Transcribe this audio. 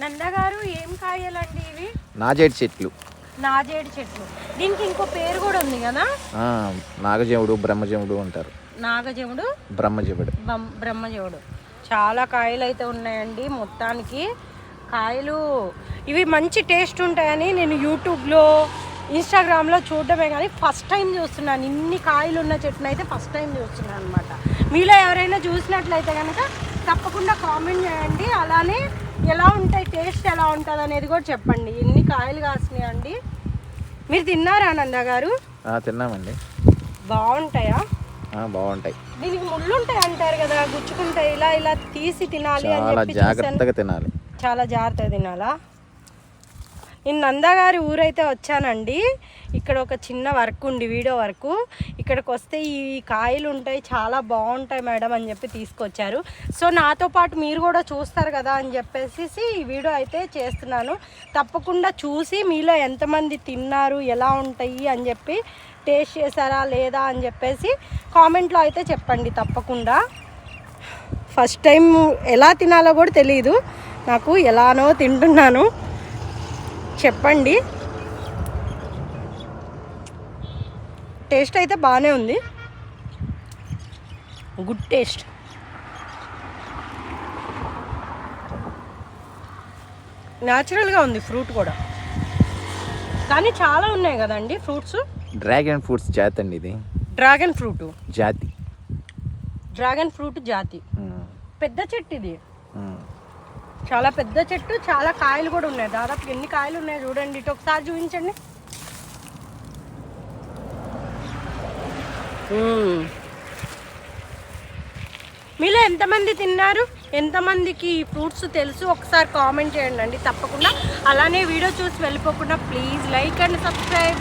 నందగారు ఏం కాయాలండి ఇవి? నాజేడు చెట్లు. నాజేడు చెట్లు. దీనికి ఇంకో పేరు కూడా ఉంది కదా? నాగజముడు బ్రహ్మజముడు అంటారు. నాగజముడు బ్రహ్మజముడు. బం- బ్రహ్మజోడు చాలా కాయలు అయితే ఉన్నాయండి మొత్తానికి. కాయలు ఇవి మంచి టేస్ట్ ఉంటాయని నేను యూట్యూబ్లో ఇన్స్టాగ్రామ్లో చూడడమే కానీ ఫస్ట్ టైం చూస్తున్నాను. ఇన్ని కాయలు ఉన్న చెట్టును అయితే ఫస్ట్ టైం చూస్తున్నాను అనమాట మీలో ఎవరైనా చూసినట్లయితే కనుక తప్పకుండా కామెంట్ చేయండి. అలానే ఎలా ఉంటాయి టేస్ట్ ఎలా ఉంటుంది అనేది కూడా చెప్పండి. ఎన్ని కాయలు కాసినాయి అండి? మీరు తిన్నారా నంద గారు? తిన్నామండి. బాగుంటాయా? బాగుంటాయి. దీనికి ముళ్ళు ఉంటాయి అంటారు కదా గుచ్చుకుంటాయి. ఇలా ఇలా తీసి తినాలి అని చెప్పి జాగ్రత్తగా తినాలి. చాలా జాగ్రత్తగా తినాలా? నేను నందగారి ఊరైతే వచ్చానండి. ఇక్కడ ఒక చిన్న వర్క్ ఉంది వీడియో వర్క్. ఇక్కడికి వస్తే ఈ కాయలు ఉంటాయి చాలా బాగుంటాయి మేడం అని చెప్పి తీసుకొచ్చారు. సో నాతో పాటు మీరు కూడా చూస్తారు కదా అని చెప్పేసి ఈ వీడియో అయితే చేస్తున్నాను. తప్పకుండా చూసి మీలో ఎంతమంది తిన్నారు ఎలా ఉంటాయి అని చెప్పి టేస్ట్ చేశారా లేదా అని చెప్పేసి కామెంట్లో అయితే చెప్పండి తప్పకుండా. ఫస్ట్ టైం ఎలా తినాలో కూడా తెలియదు నాకు ఎలానో తింటున్నాను. చెప్పండి. టేస్ట్ అయితే బాగానే ఉంది. గుడ్ టేస్ట్ న్యాచురల్గా ఉంది ఫ్రూట్ కూడా. కానీ చాలా ఉన్నాయి కదండి ఫ్రూట్స్ డ్రాగన్ ఫ్రూట్స్ జాతి అండి ఇది. డ్రాగన్ ఫ్రూట్ జాతి. డ్రాగన్ ఫ్రూట్ జాతి. ఉమ్, పెద్ద చెట్టు ఇది. ఉమ్. చాలా పెద్ద చెట్టు చాలా కాయలు కూడా ఉన్నాయి. దాదాపు ఎన్ని కాయలు ఉన్నాయి చూడండి. ఇటు ఒకసారి చూపించండి. మీలో ఎంతమంది తిన్నారు? ఎంతమందికి ఈ ఫ్రూట్స్ తెలుసు? ఒకసారి కామెంట్ చేయండి అండి తప్పకుండా. అలానే వీడియో చూసి వెళ్ళిపోకుండా ప్లీజ్ లైక్ అండ్ సబ్స్క్రైబ్.